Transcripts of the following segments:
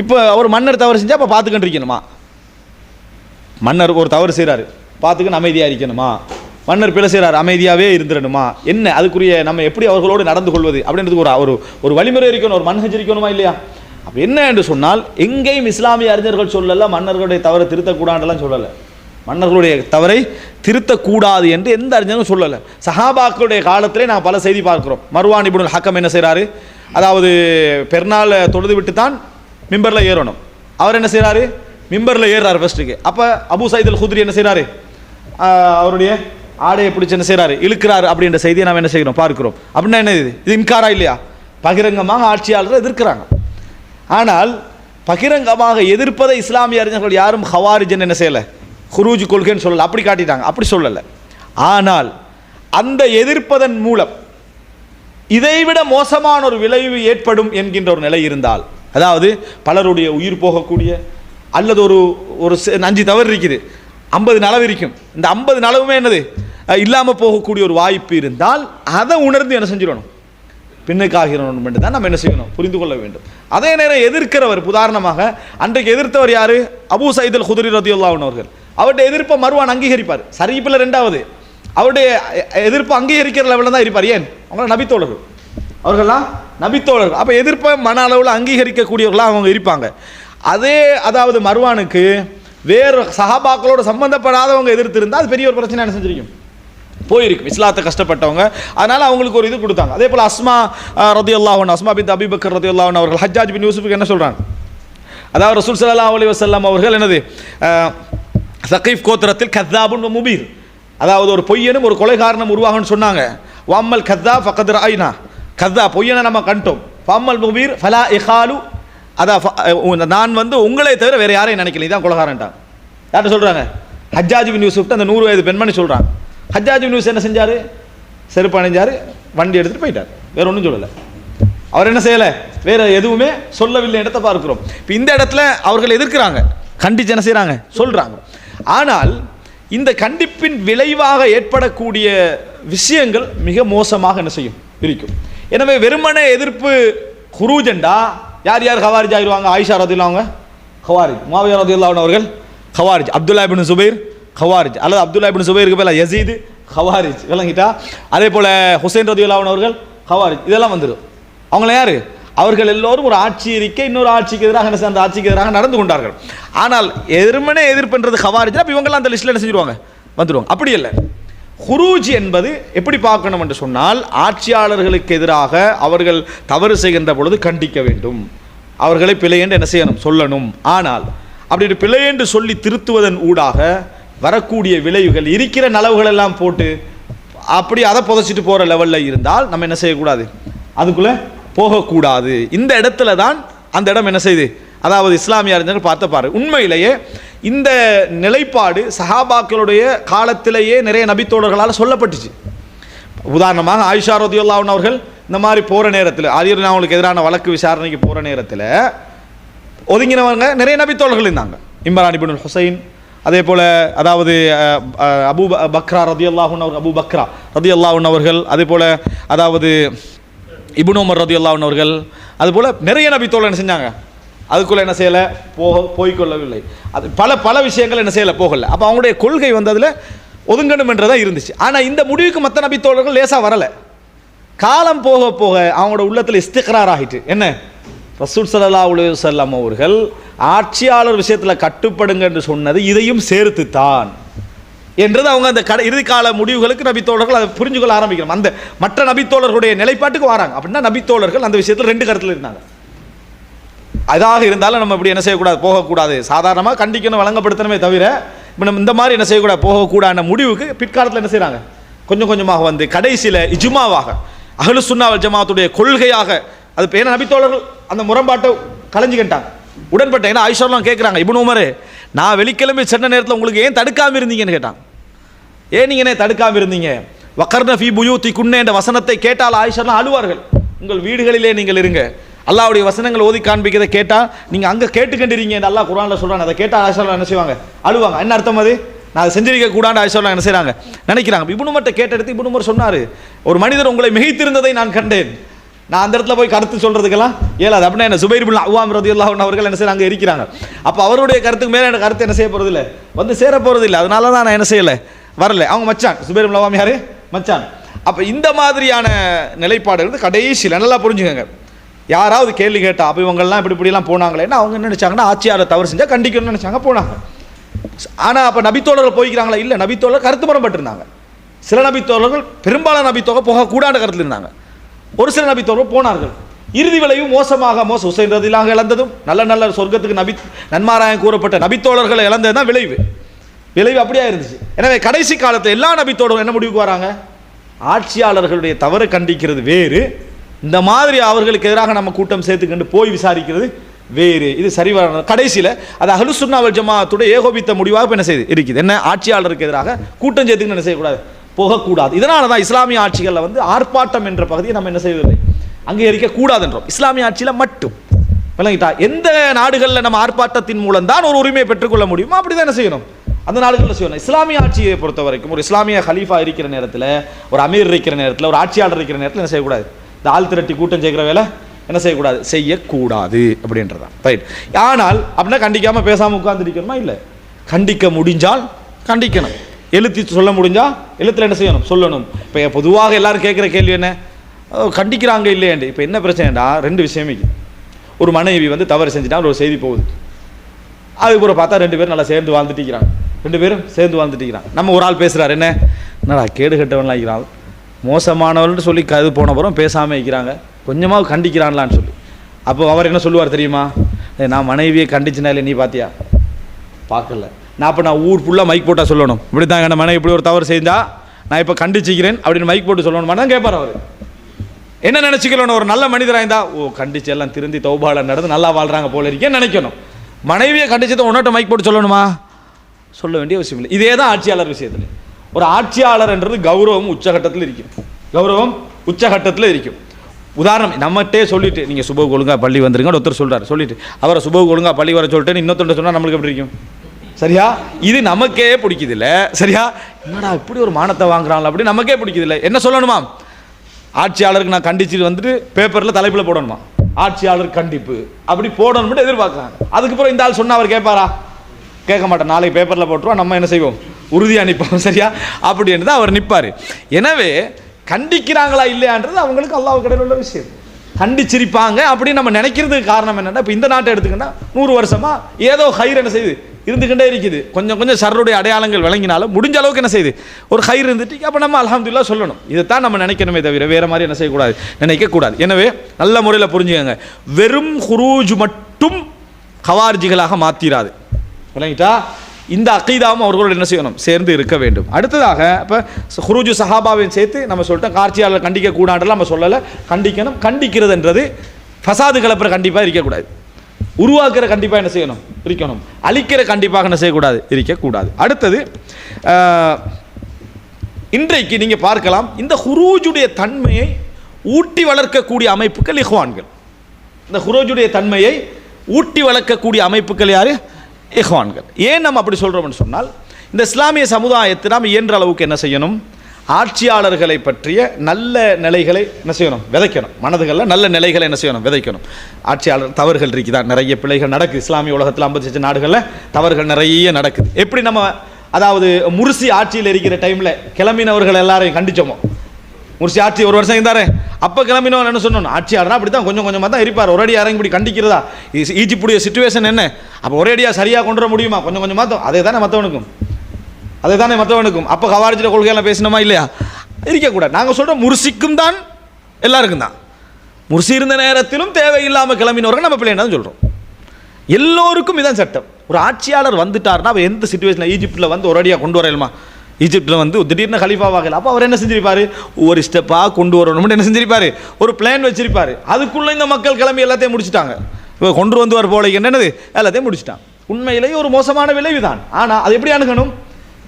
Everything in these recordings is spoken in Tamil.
இப்போ அவர் மன்னர் தவறு செஞ்சால் அப்போ பார்த்துக்கிட்டு இருக்கணுமா மன்னர் ஒரு தவறு செய்கிறாரு பார்த்துக்கின்னு அமைதியாக இருக்கணுமா? மன்னர் பிழை செய்கிறார் அமைதியாகவே இருந்துடணுமா? என்ன? அதுக்குரிய நம்ம எப்படி அவர்களோடு நடந்து கொள்வது? அப்படின்றதுக்கு ஒரு ஒரு ஒரு வழிமுறை இருக்கணும் ஒரு மன்ஹஜ் இல்லையா? அப்போ என்ன என்று சொன்னால் எங்கேயும் இஸ்லாமிய அறிஞர்கள் சொல்லலை மன்னர்களுடைய தவறை திருத்தக்கூடாதுலாம் சொல்லலை. மன்னர்களுடைய தவறை திருத்தக்கூடாது என்று எந்த அறிஞரும் சொல்லலை. சஹாபாக்களுடைய காலத்திலே நான் பல செய்தி பார்க்குறோம். மர்வான் இப்னுல் ஹக்கம் என்ன செய்கிறாரு அதாவது பெருநாள் தொழுது விட்டு தான் மிம்பரில் ஏறணும். அவர் என்ன செய்கிறாரு மிம்பரில் ஏறுறாரு ஃபஸ்ட்டுக்கு அப்போ அபு சைத் அல் குத்ரி என்ன செய்கிறாரு அவருடைய ஆடையை பிடிச்சி என்ன செய்கிறாரு இழுக்கிறாரு அப்படின்ற செய்தியை நாம் என்ன செய்கிறோம்? பார்க்கிறோம். அப்படின்னா என்ன இது இது இன்காரா இல்லையா? பகிரங்கமாக ஆட்சியாளர்கள் எதிர்க்கிறாங்க. ஆனால் பகிரங்கமாக எதிர்ப்பதை இஸ்லாமிய அறிஞர்கள் யாரும் ஹவாரிஜன் என்ன செய்யலை? குரூஜ் கொள்கைன்னு சொல்லலை. அப்படி காட்டிட்டாங்க. அப்படி சொல்லலை. ஆனால் அந்த எதிர்ப்பதன் மூலம் இதைவிட மோசமான ஒரு விளைவு ஏற்படும் என்கின்ற ஒரு நிலை இருந்தால் அதாவது பலருடைய உயிர் போகக்கூடிய அல்லது ஒரு ஒரு அஞ்சு தவறு இருக்குது ஐம்பது நலவு இருக்கும். இந்த ஐம்பது நலவுமே என்னது? இல்லாமல் போகக்கூடிய ஒரு வாய்ப்பு இருந்தால் அதை உணர்ந்து என்ன செஞ்சிடணும்? பின்னுக்காகிறோம் என்று தான் நம்ம என்ன செய்யணும்? புரிந்து கொள்ள வேண்டும். அதே நேரம் எதிர்க்கிறவர் உதாரணமாக அன்றைக்கு எதிர்த்தவர் யார்? அபு சைதல் குதிரி ரத்தியுல்லாவின் அவர்கள். அவருடைய எதிர்ப்பை மறுவான் அங்கீகரிப்பார். சரிப்பில் ரெண்டாவது. அவருடைய எதிர்ப்பு அங்கீகரிக்கிற லெவலில் தான் இருப்பார். ஏன்? அவங்கள நபித்தோழர்கள். அவர்கள்லாம் நபித்தோழர்கள் அப்போ எதிர்ப்பை மன அளவில் அங்கீகரிக்கக்கூடியவர்களாக அவங்க இருப்பாங்க. அதே அதாவது மர்வானுக்கு வேறு சஹாபாக்களோட சம்மந்தப்படாதவங்க எதிர்த்து இருந்தால் அது பெரிய ஒரு பிரச்சனை என்ன செஞ்சிருக்கும்? போயிருக்கும் இஸ்லாத்தை கஷ்டப்பட்டவங்க. அதனால அவங்களுக்கு ஒரு இது கொடுத்தாங்க. அதே போல் அஸ்மா ரதி அல்லாஹன் அஸ்மா பின் அபிபக்கர் ரதி அல்லாஹன் அவர்கள் ஹஜ்ஜாஜ் பின் யூசுஃபுக்கு என்ன சொல்கிறாங்க அதாவது ரசூல் சல்லா அலி வசல்லாம் அவர்கள் என்னது? சகீஃப் கோத்திரத்தில் கத்தாபுன் முபீர். அதாவது ஒரு பொய்யனும் ஒரு கொலைகாரனும் உருவாகும்னு சொன்னாங்க. வம்மல் கத்தா ஃபகத் ராயினா கதா பொய்யனை நம்ம கண்டோம். ஃபம்மல் முபீர் ஃபலா இஹாலு. அதான் ஃப- நான் வந்து உங்களை தவிர வேறு யாரையும் நினைக்கல. இதான் குலகாரன்ட்டான். யார்கிட்ட சொல்கிறாங்க ஹஜ்ஜாஜி பின் யூசுஃப்ட்டு அந்த நூறு வயது பெண்மணி சொல்கிறாங்க ஹஜ்ஜாஜி பின் யூஸ் என்ன செஞ்சார்? செருப்பு அணிஞ்சார் வண்டி எடுத்துகிட்டு போயிட்டார். வேறு ஒன்றும் சொல்லலை. அவர் என்ன செய்யலை? வேறு எதுவுமே சொல்லவில்லை இடத்தை பார்க்கிறோம். இப்போ இந்த இடத்துல அவர்கள் எதிர்க்கிறாங்க. கண்டிச்சு என்ன செய்கிறாங்க சொல்கிறாங்க ஆனால் இந்த கண்டிப்பின் விளைவாக ஏற்படக்கூடிய விஷயங்கள் மிக மோசமாக என்ன செய்யும்? இருக்கும் எனவே வெறுமனே எதிர்ப்பு குரூஜெண்டா? யார் யார் ஹவாரிஜ் ஆகிடுவாங்க ஆயிஷா ரதில்லா அவங்க ஹவாரிஜ். மாவியா ரதில்லா அவர்கள் ஹவாரிஜ். அப்துல்லா இபின் சுபைர் ஹவாரிஜ். அல்லது அப்துல்லா இபின் சுபைருக்கு பேர் யசீது ஹவாரிஜ். விளங்கிட்டா? அதே போல் ஹுசைன் ரதியுல்லாவன் அவர்கள் ஹவாரிஜ். இதெல்லாம் வந்துடும் அவங்கள யாரு? அவர்கள் எல்லோரும் ஒரு ஆட்சி இருக்க இன்னொரு ஆட்சிக்கு எதிராக என்ன அந்த ஆட்சிக்கு எதிராக நடந்து கொண்டார்கள். ஆனால் எதிர்மனே எதிர்ப்புன்றது ஹவாரிஜ் அப்போ இவங்கெல்லாம் அந்த லிஸ்ட்டில் என்ன செஞ்சிருவாங்க? வந்துடுவாங்க அப்படி இல்லை. ஹுரூஜ் என்பது எப்படி பார்க்கணும் என்று சொன்னால் ஆட்சியாளர்களுக்கு எதிராக அவர்கள் தவறு செய்கின்ற பொழுது கண்டிக்க வேண்டும். அவர்களை பிழை என்று என்ன செய்யணும்? சொல்லணும். ஆனால் அப்படி பிழை என்று சொல்லி திருத்துவதன் ஊடாக வரக்கூடிய விளைவுகள் இருக்கிற நலவுகள் எல்லாம் போட்டு அப்படி அதை புதைச்சிட்டு போகிற லெவலில் இருந்தால் நம்ம என்ன செய்யக்கூடாது? அதுக்குள்ளே போகக்கூடாது. இந்த இடத்துல தான் அந்த இடம் என்ன செய்யுது அதாவது இஸ்லாமிய பார்த்தப்பாரு உண்மையிலேயே இந்த நிலைப்பாடு சஹாபாக்களுடைய காலத்திலேயே நிறைய நபித்தோழர்களால் சொல்லப்பட்டுச்சு. உதாரணமாக ஆயிஷா ரதியுல்லாஹன் அவர்கள் இந்த மாதிரி போகிற நேரத்தில் ஆரியர் அவங்களுக்கு எதிரான வழக்கு விசாரணைக்கு போகிற நேரத்தில் ஒதுங்கினவங்க நிறைய நபித்தோழர்கள் இருந்தாங்க. இம்ரான் இபின் ஹுசைன் அதே போல் அதாவது அபு அபூ ப- பக்ரா ரதி அல்லாஹூன் அவர் அபு பக்ரா ரதி அல்லாஹூன் அவர்கள் அதே போல் அதாவது இபுனோ உமர் ரதி அல்லாஹூன் அவர்கள் அதுபோல் நிறைய நபித்தோழர் என்ன செஞ்சாங்க? அதுக்குள்ளே என்ன செய்யலை? போக போய்க்கொள்ளவில்லை. அது பல பல விஷயங்கள் என்ன செய்யலை? போகலை. அப்போ அவங்களுடைய கொள்கை வந்ததில் ஒதுங்கணும் என்றதான் இருந்துச்சு. ஆனால் இந்த முடிவுக்கு மற்ற நபி தோழர்கள் லேசாக வரலை. காலம் போக போக அவங்களோட உள்ளத்தில் இஸ்திக்ரார் ஆகிட்டு. என்ன? ரசூல் சல்லா உலகம் அவர்கள் ஆட்சியாளர் விஷயத்தில் கட்டுப்படுங்க என்று சொன்னது இதையும் சேர்த்துத்தான். என்றது அவங்க அந்த கடை இறுதிக்கால முடிவுகளுக்கு நபித்தோழர்கள் அதை புரிஞ்சுக்கொள்ள ஆரம்பிக்கணும். அந்த மற்ற நபித்தோழர்களுடைய நிலைப்பாட்டுக்கு வராங்க. அப்படின்னா நபித்தோழர்கள் அந்த விஷயத்தில் ரெண்டு கருத்தில் இருந்தாங்க. அதாக இருந்தாலும் நம்ம இப்படி என்ன செய்யக்கூடாது? போகக்கூடாது. சாதாரணமாக கண்டிக்கணும் வழங்கப்படுத்தணுமே தவிர இப்போ நம்ம இந்த மாதிரி என்ன செய்யக்கூடாது? போகக்கூடாத முடிவுக்கு பிற்காலத்தில் என்ன செய்கிறாங்க கொஞ்சம் கொஞ்சமாக வந்து கடைசியில் இஜுமாவாக அகலு சுன்னாவல் ஜமாத்துடைய கொள்கையாக அது பேர நபித்தோழர்கள் அந்த முரண்பாட்டை கலைஞ்சிக்கிட்டாங்க. உடன்பட்டேன். ஏன்னா ஐஸ்வர்லாம் கேட்குறாங்க இப்னு உமரே நான் வெளிக்கிழமை சென்ன நேரத்தில் உங்களுக்கு ஏன் தடுக்காமல் இருந்தீங்கன்னு கேட்டாங்க. ஏன் நீங்கள் என்ன தடுக்காம இருந்தீங்க? வக்கர்ன ஃபி புயூத்தி குன்னே என்ற வசனத்தை கேட்டால் ஆயிஷர்லாம் அழுவார்கள். உங்கள் வீடுகளிலே நீங்கள் இருங்க. அல்லாவுடைய வசனங்கள் ஓதி காண்பிக்கிறதை கேட்டால் நீங்கள் அங்கே கேட்டுக்கண்டிருங்க என்று அல்லாஹ் குரானில் சொல்கிறாங்க அதை கேட்டால் ஆயிஷர்லாம் என்ன செய்வாங்க? அழுவாங்க. என்ன அர்த்தம் அது? நான் அதை செஞ்சிருக்க கூடாது ஆயிஷர்லாம் என்ன செய்கிறாங்க நினைக்கிறாங்க. இபுனுமர்ட்ட கேட்டெடுத்து இபுனுமர் சொன்னார். ஒரு மனிதர் உங்களை மிகைத்திருந்ததை நான் கண்டேன். நான் அந்த இடத்துல போய் கருத்து சொல்கிறதுக்கெல்லாம் இயலாது. அப்படின்னா என்ன? சுபைர் பின் அவ்வாம் ரதியுல்லாஹ் அவர்கள் என்ன செய்ய அங்கே இருக்கிறாங்க. அப்போ அவருடைய கருத்துக்கு மேலே எனக்கு கருத்து என்ன செய்ய போகிறது இல்லை வந்து சேர போகிறது இல்லை அதனால தான் நான் என்ன செய்யலை? வரல. அவங்க மச்சான். சுபைர் பின் யார்? மச்சான். அப்போ இந்த மாதிரியான நிலைப்பாடு வந்து கடைசியில் நல்லா புரிஞ்சுக்கோங்க. யாராவது கேள்வி கேட்டால் அப்போ இவங்கெல்லாம் இப்படி இப்படிலாம் போனாங்களேன்னா அவங்க என்ன நினச்சாங்கன்னா ஆட்சியாளர் தவறு செஞ்சால் கண்டிக்கணும்னு நினைச்சாங்க போனாங்க. ஆனால் அப்போ நபித்தோழர்கள் போய்க்கிறாங்களா? இல்லை நபித்தோழர் கருத்து முரண்பட்டிருந்தாங்க. சில நபித்தோழர்கள் பெரும்பாலான நபித்தொகை போகக்கூடாத கருத்தில் இருந்தாங்க. ஒரு சில நபித்தோழர்கள் போனார்கள். இறுதி விளைவும் மோசமாக மோச உசைன் ரதிலாக இழந்ததும் நல்ல நல்ல சொர்க்கத்துக்கு நபி நன்மாராயம் கூறப்பட்ட நபித்தோழர்களை இழந்தது தான் விளைவு. விளைவு அப்படியே இருந்துச்சு எனவே கடைசி காலத்தில் எல்லா நபித்தோடும் என்ன முடிவுக்கு வராங்க? ஆட்சியாளர்களுடைய தவறு கண்டிக்கிறது வேறு. இந்த மாதிரி அவர்களுக்கு எதிராக நம்ம கூட்டம் சேர்த்துக்கொண்டு போய் விசாரிக்கிறது வேறு. இது சரிவர கடைசியில் அது அஹ்லு சுன்னாவல் ஜமாத்துடைய ஏகோபித்த முடிவாக என்ன செய்யுது இருக்குது. என்ன? ஆட்சியாளருக்கு எதிராக கூட்டம் சேர்த்துக்கணும் என்ன செய்யக்கூடாது? போகக்கூடாது. இதனால தான் இஸ்லாமிய ஆட்சிகளில் வந்து ஆர்ப்பாட்டம் என்ற பகுதியை நம்ம என்ன செய்வதில்லை? அங்கீகரிக்க கூடாதுன்றோம். இஸ்லாமிய ஆட்சியில் மட்டும். விளங்கிட்டா? எந்த நாடுகளில் நம்ம ஆர்ப்பாட்டத்தின் மூலம் தான் ஒரு உரிமையை பெற்றுக்கொள்ள முடியுமோ அப்படி தான் என்ன செய்யணும்? அந்த நாடுகளில் செய்யணும் இஸ்லாமிய ஆட்சியை பொறுத்த வரைக்கும் ஒரு இஸ்லாமிய ஹலீஃபா இருக்கிற நேரத்தில் ஒரு அமீர் இருக்கிற நேரத்தில் ஒரு ஆட்சியாளர் இருக்கிற நேரத்தில் என்ன செய்யக்கூடாது? இந்த ஆள் திரட்டி கூட்டம் செய்கிற வேலை என்ன செய்யக்கூடாது? செய்யக்கூடாது அப்படின்றதான். ரைட் ஆனால் அப்படின்னா கண்டிக்காமல் பேசாமல் உட்காந்துருக்கணுமா இல்லை. கண்டிக்க முடிஞ்சால் கண்டிக்கணும். எழுத்தி சொல்ல முடிஞ்சால் எழுத்துல என்ன செய்யணும்? சொல்லணும். இப்போ பொதுவாக எல்லாரும் கேட்குற கேள்வி என்ன? கண்டிக்கிறாங்க இல்லையாண்டு? இப்போ என்ன பிரச்சனைடா ரெண்டு விஷயமே ஒரு மனைவி வந்து தவறு செஞ்சுட்டா ஒரு செய்தி போகுது. அதுக்கப்புறம் பார்த்தா ரெண்டு பேரும் நல்லா சேர்ந்து வாழ்ந்துட்டு இருக்கிறாங்க. ரெண்டு பேரும் சேர்ந்து வாழ்ந்துட்டு நம்ம ஒரு ஆள் பேசுகிறார் என்ன? என்னடா கேடு கட்டவன்லாம் இருக்கிறான். மோசமானவள்னு சொல்லி கது போன புறம் பேசாமல் இருக்கிறாங்க. கொஞ்சமாக கண்டிக்கிறான்லான்னு சொல்லி. அப்போ அவர் என்ன சொல்லுவார் தெரியுமா? நான் மனைவியை கண்டிச்சுனா இல்லை நீ பார்த்தியா பார்க்கல. நான் அப்போ நான் ஊர் ஃபுல்லாக மைக் போட்டால் சொல்லணும். இப்படி தாங்க என்ன மனைவி இப்படி ஒரு தவறு செஞ்சா நான் இப்போ கண்டிச்சிக்கிறேன் அப்படின்னு மைக் போட்டு சொல்லணுமா தான் கேட்பார் அவர். என்ன நினச்சிக்கலன்னு ஒரு நல்ல மனிதராக இருந்தா ஓ கண்டிச்சு எல்லாம் திருந்தி தௌபால நடந்து நல்லா வாழ்கிறாங்க போல இருக்கேன்னு நினைக்கணும். மனைவியை கண்டிச்சதை உன்னோட்ட மைக் போட்டு சொல்லணுமா? சொல்ல வேண்டிய அவசியம் இல்லை. இதே தான் ஆட்சியாளர் விஷயத்தில். ஒரு ஆட்சியாளர் என்றது கௌரவம் உச்சகட்டத்தில் இருக்கும். கௌரவம் உச்சகட்டத்தில் இருக்கும். உதாரணம் நம்மகிட்டே சொல்லிட்டு நீங்கள் சுபவு ஒழுங்காக பள்ளி வந்துருங்க ஒருத்தர் சொல்கிறார் சொல்லிட்டு அவரை சுபவு ஒழுங்கா பள்ளி வர சொல்லிட்டு இன்னொருத்தர் சொன்னால் நம்மளுக்கு எப்படி இருக்கும்? சரியா? இது நமக்கே பிடிக்குது இல்லை சரியா? என்னடா இப்படி ஒரு மானத்தை வாங்குறாங்களா? அப்படி நமக்கே பிடிக்குது இல்லை என்ன சொல்லணுமா? ஆட்சியாளருக்கு நான் கண்டிச்சுட்டு வந்துட்டு பேப்பரில் தலைப்பில் போடணுமா? ஆட்சியாளர் கண்டிப்பு. அப்படி போடணும்னு எதிர்பார்க்குறாங்க. அதுக்கப்புறம் இந்த ஆள் சொன்னால் அவர் கேட்பாரா? கேட்க மாட்டேன். நாளைக்கு பேப்பரில் போட்டுருவோம் நம்ம என்ன செய்வோம்? உறுதியாக நிற்போம் சரியா? அப்படின்னு தான் அவர் நிற்பார் எனவே கண்டிக்கிறாங்களா இல்லையான்றது அவங்களுக்கு அல்லாஹ் கடையில் உள்ள விஷயம். கண்டிச்சிருப்பாங்க. அப்படின்னு நம்ம நினைக்கிறதுக்கு காரணம் என்னென்னா இப்போ இந்த நாட்டை எடுத்துக்கிட்டா நூறு வருஷமாக ஏதோ ஹைர் என்ன செய்யுது இருந்துக்கிட்டே இருக்குது. கொஞ்சம் கொஞ்சம் சரருடைய அடையாளங்கள் விளங்கினாலும் முடிஞ்ச அளவுக்கு என்ன செய்யுது ஒரு ஹைர் இருந்துட்டு அப்போ நம்ம அலமதுல்லா சொல்லணும். இதைத்தான் நம்ம நினைக்கணுமே தவிர வேறு மாதிரி என்ன செய்யக்கூடாது? நினைக்கக்கூடாது எனவே நல்ல முறையில் புரிஞ்சுக்கோங்க. வெறும் ஹுரூஜ் மட்டும் ஹவார்ஜிகளாக மாற்றிடாது விளங்கிட்டா? இந்த அக்கீதாவும் அவர்களோடு என்ன செய்யணும்? சேர்ந்து இருக்க வேண்டும். அடுத்ததாக இப்போ ஹுரூஜு சஹாபாவையும் சேர்த்து நம்ம சொல்லிட்டோம் காட்சியாளர் கண்டிக்க கூடாண்டெல்லாம் நம்ம சொல்லலை. கண்டிக்கணும் கண்டிக்கிறதுன்றது ஃபசாது கலப்புற கண்டிப்பாக இருக்கக்கூடாது. உருவாக்குற கண்டிப்பாக என்ன செய்யணும்? இருக்கணும் அழிக்கிற கண்டிப்பாக என்ன செய்யக்கூடாது? இருக்கக்கூடாது அடுத்தது இன்றைக்கு நீங்கள் பார்க்கலாம் இந்த ஹுரூஜுடைய தன்மையை ஊட்டி வளர்க்கக்கூடிய அமைப்புகள் இஹ்வான்கள். இந்த ஹுரோஜுடைய தன்மையை ஊட்டி வளர்க்கக்கூடிய அமைப்புகள் யார்? இஹ்வான்கள். ஏன் நம்ம அப்படி சொல்கிறோம்னு சொன்னால் இந்த இஸ்லாமிய சமுதாயத்தை நாம் இயன்ற அளவுக்கு என்ன செய்யணும்? ஆட்சியாளர்களை பற்றிய நல்ல நிலைகளை என்ன செய்யணும்? விதைக்கணும். மனதுகளில் நல்ல நிலைகளை என்ன செய்யணும்? விதைக்கணும். ஆட்சியாளர் தவறுகள் இருக்குதா? நிறைய பிள்ளைகள் நடக்குது. இஸ்லாமிய உலகத்தில் ஐம்பத்தி லட்சம் நாடுகளில் தவறுகள் நிறைய நடக்குது. எப்படி நம்ம அதாவது முருசி ஆட்சியில் இருக்கிற டைமில் கிளம்பினவர்கள் எல்லாரையும் கண்டிச்சோமோ? முர்சி ஆட்சி ஒரு வருஷம் இருந்தார். அப்போ கிளம்பினோம் என்ன சொன்னோம் ஆட்சியாளர்னா அப்படி தான் கொஞ்சம் கொஞ்சமாக தான் இருப்பார். ஒரேடியாக இறங்கி இப்படி கண்டிக்கிறதா? ஈஜிப்புடைய சுச்சுவேஷன் என்ன? அப்போ ஒரேடியாக சரியாக கொண்டு வர முடியுமா? கொஞ்சம் கொஞ்சமாக தான். அதே தானே மற்றவனுக்கும் அதே தானே மற்றவனுக்கும் அப்போ கவாரிஜில் கொள்கையெல்லாம் பேசணுமா இல்லையா? இருக்கக்கூடாது. நாங்கள் சொல்கிறோம் முர்சிக்கும் தான் எல்லாருக்கும் தான். முர்சி இருந்த நேரத்திலும் தேவையில்லாமல் கிளம்பினவர்கள் நம்ம பிள்ளைன்னு சொல்கிறோம் எல்லோருக்கும் இதான் சட்டம். ஒரு ஆட்சியாளர் வந்துட்டார்னா அவள் எந்த சுச்சுவேஷனில் ஈஜிப்டில் வந்து ஒரேடியாக கொண்டு வரையலுமா ஈஜிப்டில் வந்து திடீர்னு கலிஃபாவாகல அப்போ அவர் என்ன செஞ்சிருப்பார்? ஒரு ஸ்டெப்பாக கொண்டு வரணும்னு என்ன செஞ்சிருப்பார்? ஒரு பிளான் வச்சிருப்பார். அதுக்குள்ளே இந்த மக்கள் கிளம்பி எல்லாத்தையும் முடிச்சிட்டாங்க. இப்போ கொண்டு வந்து வர போல என்னது? எல்லாத்தையும் முடிச்சுட்டான். உண்மையிலேயே ஒரு மோசமான விளைவு தான் ஆனால் அது எப்படி அணுகணும்?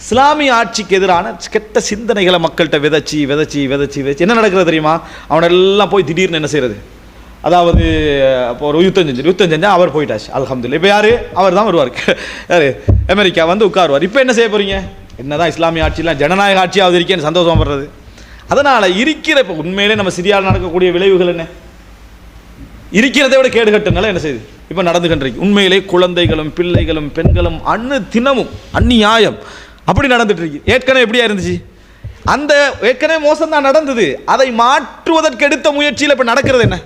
இஸ்லாமிய ஆட்சிக்கு எதிரான கெட்ட சிந்தனைகளை மக்கள்கிட்ட விதைச்சி விதைச்சி விதைச்சி விதைச்சி. என்ன நடக்கிறது தெரியுமா? அவனெல்லாம் போய் திடீர்னு என்ன செய்யறது? அதாவது இப்போ ஒரு யுத்தம் செஞ்சு யுத்தம் செஞ்சால் அவர் போயிட்டாச்சு. அல்ஹம்துலில்லாஹ். இப்போ யார்? அவர் தான் வருவார். யார்? அமெரிக்கா வந்து உட்காருவார். இப்போ என்ன செய்ய போகிறீங்க என்னதான் இஸ்லாமிய ஆட்சியெல்லாம் ஜனநாயக ஆட்சியாவது இருக்கேன்னு சந்தோஷம் படுறது. அதனால் இருக்கிற இப்போ உண்மையிலே நம்ம சிரியாவில் நடக்கக்கூடிய விளைவுகள் என்ன? இருக்கிறதை விட கேடு கட்டுனால என்ன செய்யுது? இப்போ நடந்து கண்டிருக்கு உண்மையிலே குழந்தைகளும் பிள்ளைகளும் பெண்களும் அன்னு தினமும் அந்நியாயம் அப்படி நடந்துட்டு இருக்கு ஏற்கனவே எப்படியா இருந்துச்சு? அந்த ஏற்கனவே மோசம் தான் நடந்தது. அதை மாற்றுவதற்கு எடுத்த முயற்சியில் இப்போ நடக்கிறது என்ன?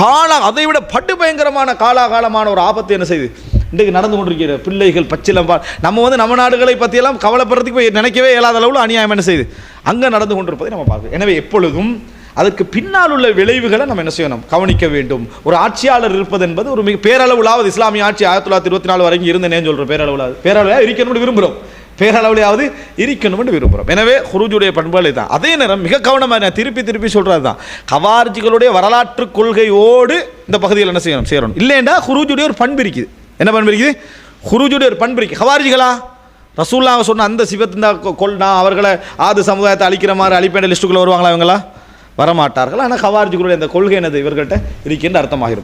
காலம் அதை விட பட்டு பயங்கரமான காலாகாலமான ஒரு ஆபத்து என்ன செய்யுது? இன்றைக்கு நடந்து கொண்டிருக்கிற பிள்ளைகள் பச்சிலம்பா நம்ம வந்து நம்ம நாடுகளை பற்றியெல்லாம் கவலைப்படுறதுக்கு போய் நினைக்கவே இயலாத அளவில் அநியாயம் என்ன செய்யுது? அங்கே நடந்து கொண்டிருப்பதை நம்ம பார்க்கணும் எனவே எப்பொழுதும் அதற்கு பின்னால் உள்ள விளைவுகளை நம்ம என்ன செய்யணும்? கவனிக்க வேண்டும். ஒரு ஆட்சியாளர் இருப்பது என்பது ஒரு மிக பேரளவுலாவது இஸ்லாமிய ஆட்சி ஆயிரத்தி தொள்ளாயிரத்தி இருபத்தி நாலு வரைக்கும் இருந்தேன்னு சொல்கிறோம் பேரளவுலாவது. பேரளவில் இருக்கணும்னு விரும்புகிறோம் பேரளவுலையாவது இருக்கணும்னு விரும்புகிறோம் எனவே குருஜுடைய பண்புகளை தான் அதே நேரம் மிக கவனமாக நான் திருப்பி திருப்பி சொல்கிறது தான் கவார்ஜிகளுடைய வரலாற்று கொள்கையோடு இந்த பகுதியில் என்ன செய்யணும்? சேரணும். இல்லைண்டா குருஜுடைய ஒரு பண்பு இருக்குது. என்ன பண்பு இருக்குது? குருஜுடைய ஒரு பண்பு இருக்குது ஹவாரிஜிகளா? ரசூல்லாவை சொன்ன அந்த சிவத்தின் நான் அவர்களை ஆது சமுதாயத்தை அழிக்கிற மாதிரி அழிப்பேண்ட லிஸ்ட்டுக்குள்ளே வருவாங்களா இவங்களா வரமாட்டார்கள். ஆனால் ஹவாரிஜிகளுடைய அந்த கொள்கை என்னது? இவர்கள்ட்ட இருக்கின்ற அர்த்தமாகிரும்